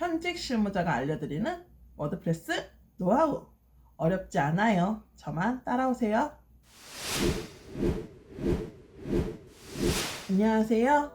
현직 실무자가 알려드리는 워드프레스 노하우. 어렵지 않아요. 저만 따라오세요. 안녕하세요.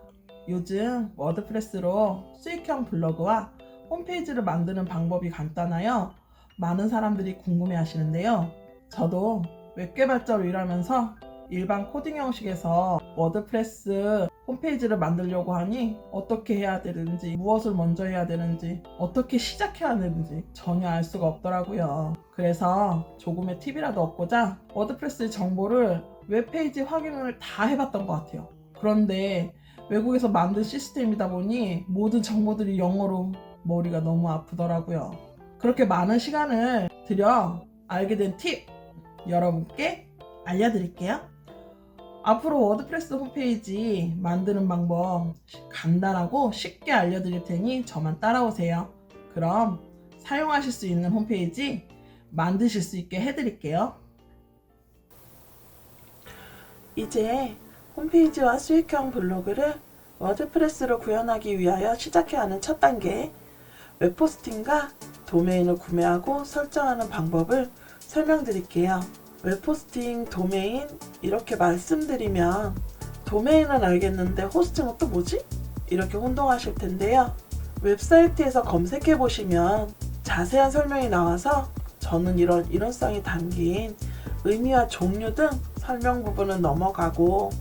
요즘 워드프레스로 수익형 블로그와 홈페이지를 만드는 방법이 간단하여 많은 사람들이 궁금해 하시는데요. 저도 웹 개발자로 일하면서 일반 코딩 형식에서 워드프레스 홈페이지를 만들려고 하니 어떻게 해야 되는지, 무엇을 먼저 해야 되는지, 어떻게 시작해야 되는지 전혀 알 수가 없더라고요. 그래서 조금의 팁이라도 얻고자 워드프레스 정보를 웹페이지 확인을 다 해봤던 것 같아요. 그런데 외국에서 만든 시스템이다 보니 모든 정보들이 영어로 머리가 너무 아프더라고요. 그렇게 많은 시간을 들여 알게 된 팁 여러분께 알려드릴게요. 앞으로 워드프레스 홈페이지 만드는 방법 간단하고 쉽게 알려드릴 테니 저만 따라오세요. 그럼 사용하실 수 있는 홈페이지 만드실 수 있게 해드릴게요. 이제 홈페이지와 수익형 블로그를 워드프레스로 구현하기 위하여 시작해야 하는 첫 단계 웹포스팅과 도메인을 구매하고 설정하는 방법을 설명드릴게요. 웹포스팅, 도메인 이렇게 말씀드리면 도메인은 알겠는데 호스팅은 또 뭐지? 이렇게 혼동하실 텐데요. 웹사이트에서 검색해 보시면 자세한 설명이 나와서 저는 이런 이론성이 담긴 의미와 종류 등 설명 부분은 넘어가고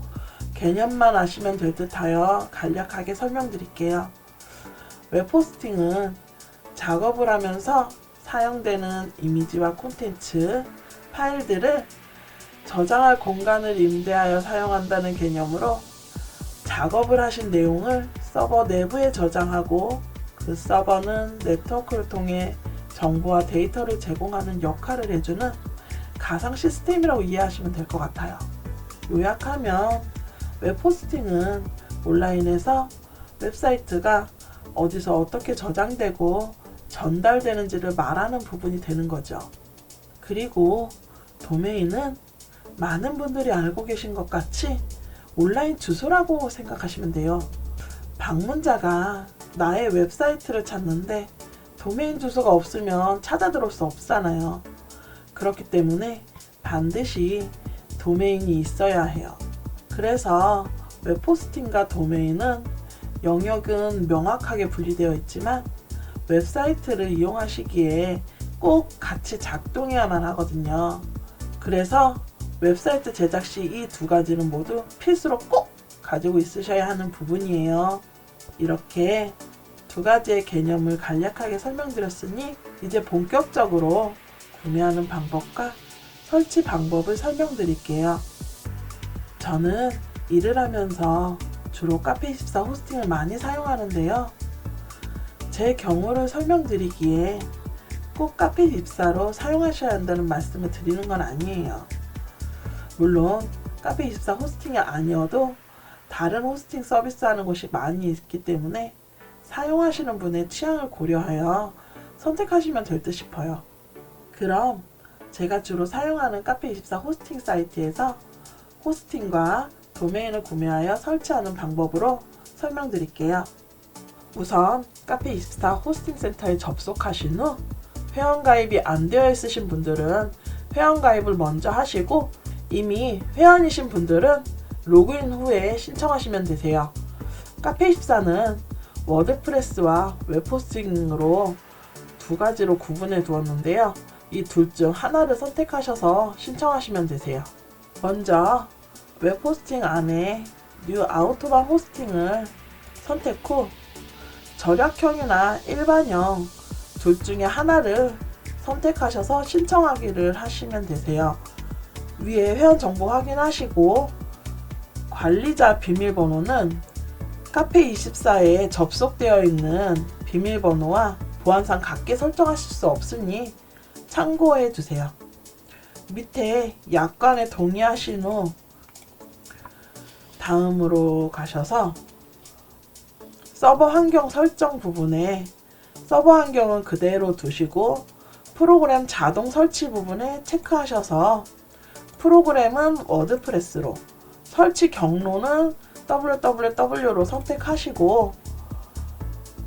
개념만 아시면 될 듯하여 간략하게 설명드릴게요. 웹포스팅은 작업을 하면서 사용되는 이미지와 콘텐츠, 파일들을 저장할 공간을 임대하여 사용한다는 개념으로 작업을 하신 내용을 서버 내부에 저장하고 그 서버는 네트워크를 통해 정보와 데이터를 제공하는 역할을 해주는 가상 시스템이라고 이해하시면 될 것 같아요. 요약하면 웹포스팅은 온라인에서 웹사이트가 어디서 어떻게 저장되고 전달되는지를 말하는 부분이 되는 거죠. 그리고 도메인은 많은 분들이 알고 계신 것 같이 온라인 주소라고 생각하시면 돼요. 방문자가 나의 웹사이트를 찾는데 도메인 주소가 없으면 찾아 들어올 수 없잖아요. 그렇기 때문에 반드시 도메인이 있어야 해요. 그래서 웹포스팅과 도메인은 영역은 명확하게 분리되어 있지만 웹사이트를 이용하시기에 꼭 같이 작동해야만 하거든요. 그래서 웹사이트 제작 시 이 두 가지는 모두 필수로 꼭 가지고 있으셔야 하는 부분이에요. 이렇게 두 가지의 개념을 간략하게 설명드렸으니 이제 본격적으로 구매하는 방법과 설치 방법을 설명드릴게요. 저는 일을 하면서 주로 카페24 호스팅을 많이 사용하는데요. 제 경우를 설명드리기에 꼭 카페24로 사용하셔야 한다는 말씀을 드리는 건 아니에요. 물론 카페24 호스팅이 아니어도 다른 호스팅 서비스 하는 곳이 많이 있기 때문에 사용하시는 분의 취향을 고려하여 선택하시면 될 듯 싶어요. 그럼 제가 주로 사용하는 카페24 호스팅 사이트에서 호스팅과 도메인을 구매하여 설치하는 방법으로 설명드릴게요. 우선 카페24 호스팅 센터에 접속하신 후 회원가입이 안 되어 있으신 분들은 회원가입을 먼저 하시고 이미 회원이신 분들은 로그인 후에 신청하시면 되세요. 카페24는 워드프레스와 웹호스팅으로 두 가지로 구분해 두었는데요. 이 둘 중 하나를 선택하셔서 신청하시면 되세요. 먼저 웹호스팅 안에 뉴 아우토반 호스팅을 선택 후 절약형이나 일반형 둘 중에 하나를 선택하셔서 신청하기를 하시면 되세요. 위에 회원 정보 확인하시고 관리자 비밀번호는 카페24에 접속되어 있는 비밀번호와 보안상 같게 설정하실 수 없으니 참고해 주세요. 밑에 약관에 동의하신 후 다음으로 가셔서 서버 환경 설정 부분에 서버 환경은 그대로 두시고 프로그램 자동 설치 부분에 체크하셔서 프로그램은 워드프레스로 설치 경로는 www로 선택하시고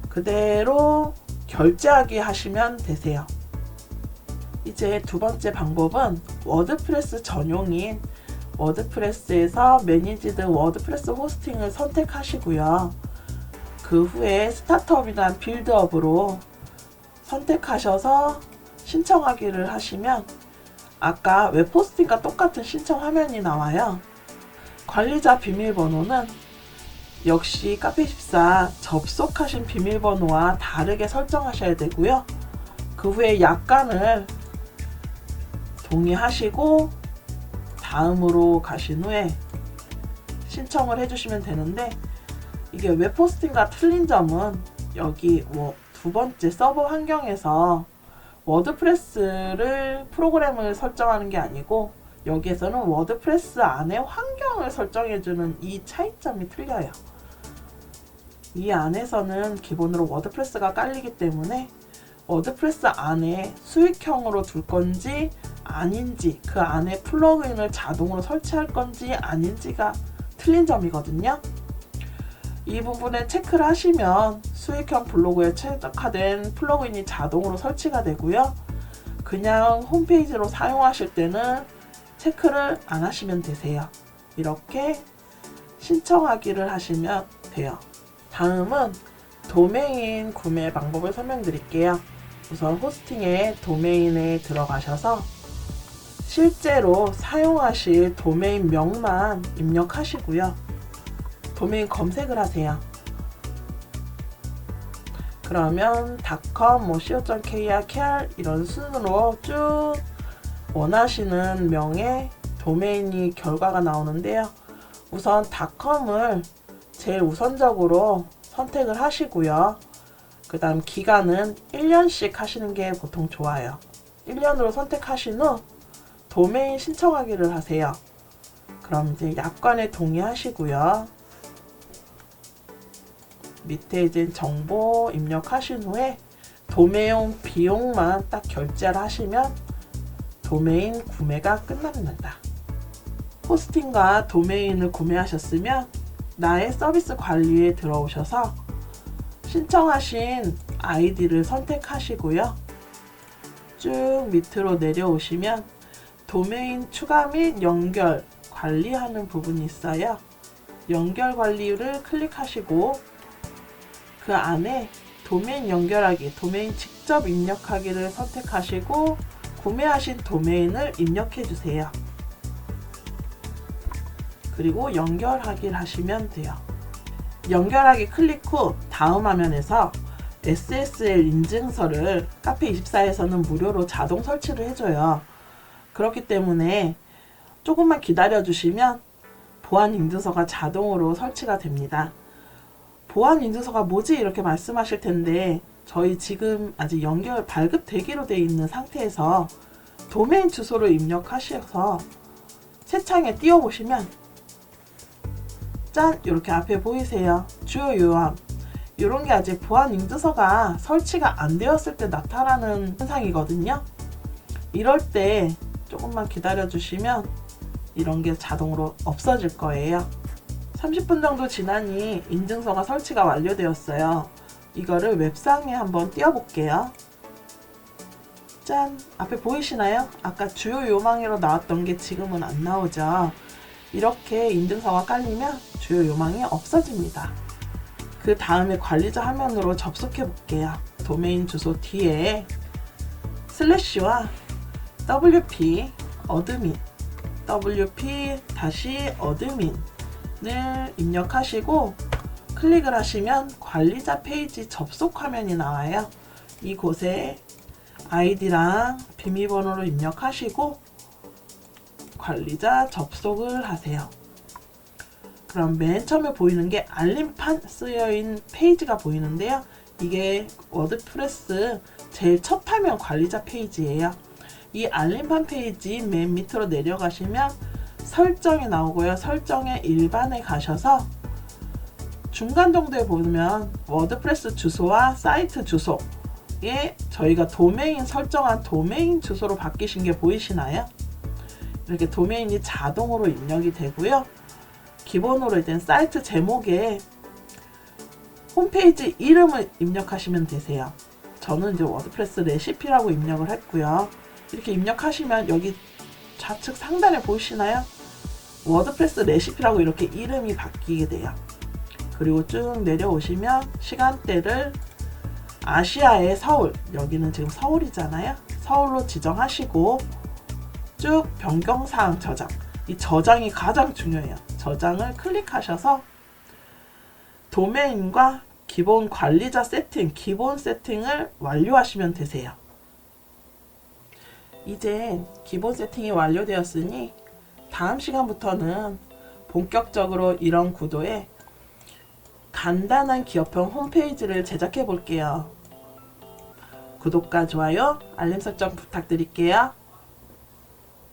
그대로 결제하기 하시면 되세요. 이제 두 번째 방법은 워드프레스 전용인 워드프레스에서 매니지드 워드프레스 호스팅을 선택하시고요. 그 후에 스타트업이나 빌드업으로 선택하셔서 신청하기를 하시면 아까 웹호스팅과 똑같은 신청 화면이 나와요. 관리자 비밀번호는 역시 카페14 접속하신 비밀번호와 다르게 설정하셔야 되고요. 그 후에 약관을 동의하시고 다음으로 가신 후에 신청을 해주시면 되는데 이게 웹 호스팅과 틀린 점은 여기 뭐 두 번째 서버 환경에서 워드프레스를 프로그램을 설정하는 게 아니고 여기에서는 워드프레스 안에 환경을 설정해주는 이 차이점이 틀려요. 이 안에서는 기본으로 워드프레스가 깔리기 때문에 워드프레스 안에 수익형으로 둘 건지 아닌지 그 안에 플러그인을 자동으로 설치할 건지 아닌지가 틀린 점이거든요. 이 부분에 체크를 하시면 수익형 블로그에 최적화된 플러그인이 자동으로 설치가 되고요. 그냥 홈페이지로 사용하실 때는 체크를 안 하시면 되세요. 이렇게 신청하기를 하시면 돼요. 다음은 도메인 구매 방법을 설명드릴게요. 우선 호스팅에 도메인에 들어가셔서 실제로 사용하실 도메인 명만 입력하시고요. 도메인 검색을 하세요. 그러면 .com, 뭐 co.kr, kr 이런 순으로 쭉 원하시는 명의 도메인이 결과가 나오는데요. 우선 .com을 제일 우선적으로 선택을 하시고요. 그 다음 기간은 1년씩 하시는 게 보통 좋아요. 1년으로 선택하신 후 도메인 신청하기를 하세요. 그럼 이제 약관에 동의하시고요. 밑에 이제 정보 입력하신 후에 도메인 비용만 딱 결제를 하시면 도메인 구매가 끝납니다. 호스팅과 도메인을 구매하셨으면 나의 서비스 관리에 들어오셔서 신청하신 아이디를 선택하시고요. 쭉 밑으로 내려오시면 도메인 추가 및 연결 관리하는 부분이 있어요. 연결 관리를 클릭하시고 그 안에 도메인 연결하기, 도메인 직접 입력하기를 선택하시고 구매하신 도메인을 입력해 주세요. 그리고 연결하기를 하시면 돼요. 연결하기 클릭 후 다음 화면에서 SSL 인증서를 카페24에서는 무료로 자동 설치를 해줘요. 그렇기 때문에 조금만 기다려 주시면 보안 인증서가 자동으로 설치가 됩니다. 보안 인증서가 뭐지? 이렇게 말씀하실 텐데 저희 지금 아직 연결 발급 대기로 되어 있는 상태에서 도메인 주소를 입력하셔서 새 창에 띄워보시면 짠! 이렇게 앞에 보이세요. 주요 요함. 이런 게 아직 보안 인증서가 설치가 안 되었을 때 나타나는 현상이거든요. 이럴 때 조금만 기다려 주시면 이런 게 자동으로 없어질 거예요. 30분 정도 지나니 인증서가 설치가 완료되었어요. 이거를 웹상에 한번 띄워볼게요. 짠! 앞에 보이시나요? 아까 주요 요망으로 나왔던 게 지금은 안 나오죠. 이렇게 인증서가 깔리면 주요 요망이 없어집니다. 그 다음에 관리자 화면으로 접속해 볼게요. 도메인 주소 뒤에 슬래시와 wp 어드민 wp 다시 어드민을 입력하시고 클릭을 하시면 관리자 페이지 접속 화면이 나와요. 이곳에 아이디랑 비밀번호를 입력하시고 관리자 접속을 하세요. 그럼 맨 처음에 보이는 게 알림판 쓰여있는 페이지가 보이는데요. 이게 워드프레스 제일 첫 화면 관리자 페이지예요. 이 알림판 페이지 맨 밑으로 내려가시면 설정이 나오고요. 설정의 일반에 가셔서 중간 정도에 보면 워드프레스 주소와 사이트 주소에 저희가 도메인 설정한 도메인 주소로 바뀌신 게 보이시나요? 이렇게 도메인이 자동으로 입력이 되고요. 기본으로 일단 사이트 제목에 홈페이지 이름을 입력하시면 되세요. 저는 이제 워드프레스 레시피라고 입력을 했고요. 이렇게 입력하시면 여기 좌측 상단에 보이시나요? 워드프레스 레시피라고 이렇게 이름이 바뀌게 돼요. 그리고 쭉 내려오시면 시간대를 아시아의 서울, 여기는 지금 서울이잖아요. 서울로 지정하시고 쭉 변경사항 저장. 이 저장이 가장 중요해요. 저장을 클릭하셔서 도메인과 기본 관리자 세팅, 기본 세팅을 완료하시면 되세요. 이제 기본 세팅이 완료되었으니 다음 시간부터는 본격적으로 이런 구도의 간단한 기업형 홈페이지를 제작해 볼게요. 구독과 좋아요, 알림 설정 부탁드릴게요.